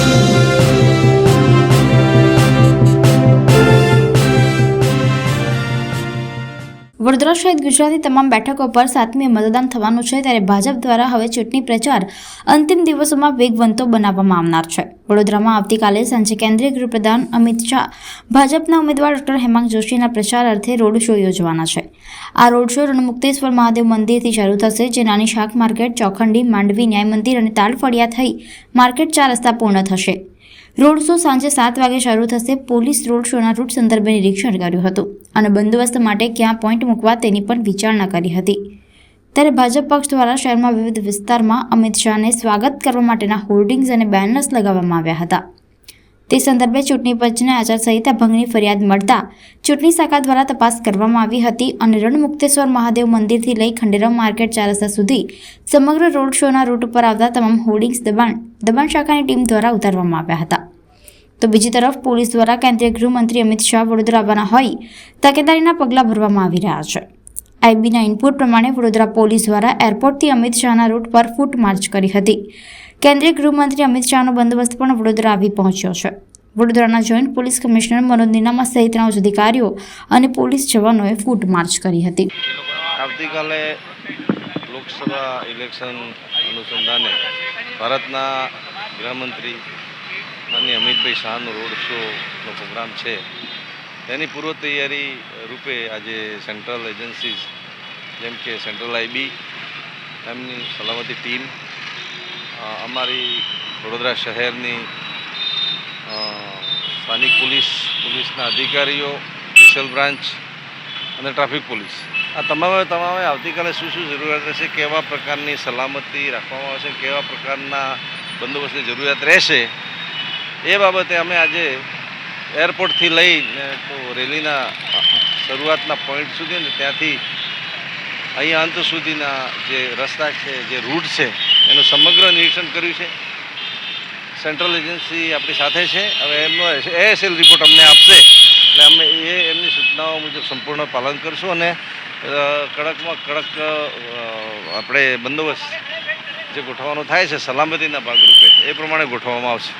Thank you. Vadodara સહિત ગુજરાતની તમામ બેઠકો પર સાતમી મતદાન થવાનું છે ત્યારે ભાજપ દ્વારા હવે ચૂંટણી પ્રચાર અંતિમ દિવસોમાં વેગવંતો બનાવવામાં આવનાર છે. વડોદરામાં આવતીકાલે સાંજે કેન્દ્રીય ગૃહપ્રધાન અમિત શાહ, ભાજપના ઉમેદવાર ડોક્ટર હેમાંગ જોશીના પ્રચાર અર્થે રોડ શો યોજવાના છે. આ રોડ શો રણમુક્તેશ્વર મહાદેવ મંદિરથી શરૂ થશે, જે નાની શાક માર્કેટ, ચોખંડી, માંડવી, ન્યાય મંદિર અને તાલફળિયા થઈ માર્કેટ ચાર રસ્તા પૂર્ણ થશે. રોડ શો સાંજે સાત વાગે શરૂ થશે પોલીસ રોડ શોના રૂટ સંદર્ભે નિરીક્ષણ કર્યું હતું. અને બંદોબસ્ત માટે ક્યાં પોઈન્ટ મૂકવા તેની પણ વિચારણા કરી હતી. ત્યારે ભાજપ પક્ષ દ્વારા શહેરમાં વિવિધ વિસ્તારમાં અમિત શાહને સ્વાગત કરવા માટેના હોર્ડિંગ્સ અને બેનર્સ લગાવવામાં આવ્યા હતા. તે સંદર્ભે ચૂંટણી પંચને આચારસંહિતા ભંગની ફરિયાદ મળતા ચૂંટણી શાખા દ્વારા તપાસ કરવામાં આવી હતી અને રણમુક્તેશ્વર મહાદેવ મંદિરથી લઈ ખંડેરાવ માર્કેટ ચાર રસ્તા સુધી સમગ્ર રોડ શોના રૂટ ઉપર આવતા તમામ હોર્ડિંગ્સ દબાણ દબાણ શાખાની ટીમ દ્વારા ઉતારવામાં આવ્યા હતા. તો બીજી તરફ પોલીસ દ્વારા કેન્દ્રીય ગૃહમંત્રી અમિત શાહ વડોદરા આવવાના હોય, તકેદારીના પગલાં ભરવામાં આવી રહ્યા છે. આઈબીના ઇનપુટ પ્રમાણે વડોદરા પોલીસ દ્વારા એરપોર્ટથી અમિત શાહના રૂટ પર ફૂટ માર્ચ કરી હતી. કેન્દ્રીય ગૃહમંત્રી અમિત શાહનો બંદોબસ્ત પણ વડોદરા આવી પહોંચ્યો છે. વડોદરાના joint police commissioner Manoj Ninama સહિતના અધિકારીઓ અને પોલીસ જવાનોએ ફૂટ માર્ચ કરી હતી. આવતીકાલે લોકસભા ઇલેક્શન અનુસંધાને ભારતના ગૃહમંત્રી માનનીય અમિતભાઈ શાહનો રોડ શોનો પ્રોગ્રામ છે. તેની પૂર્વ તૈયારી રૂપે આજે સેન્ટ્રલ એજન્સીઝ જેમ કે સેન્ટ્રલ આઈબી એમની સલામતી ટીમ અમારી વડોદરા શહેરની સ્થાનિક પોલીસ, પોલીસના અધિકારીઓ, સ્પેશિયલ બ્રાન્ચ અને ટ્રાફિક પોલીસ. આ તમામે તમામે આવતીકાલે શું શું જરૂરિયાત રહેશે, કેવા પ્રકારની સલામતી રાખવામાં આવશે, કેવા પ્રકારના બંદોબસ્તની જરૂરિયાત રહેશે એ બાબતે અમે આજે એરપોર્ટથી લઈને તો રેલીના શરૂઆતના પોઈન્ટ સુધી ને ત્યાંથી અહીંયા અંત સુધીના જે રસ્તા છે, જે રૂટ છે, એનું સમગ્ર નિરીક્ષણ કર્યું છે. સેન્ટ્રલ એજન્સી આપણી સાથે છે. હવે એમનો એએસએલ રિપોર્ટ અમને આપશે. એટલે અમે એ એમની સૂચનાઓ મુજબ સંપૂર્ણ પાલન કરશું અને કડકમાં કડક આપણે બંદોબસ્ત જે ગોઠવવાનો થાય છે, સલામતીના ભાગરૂપે એ પ્રમાણે ગોઠવવામાં આવશે.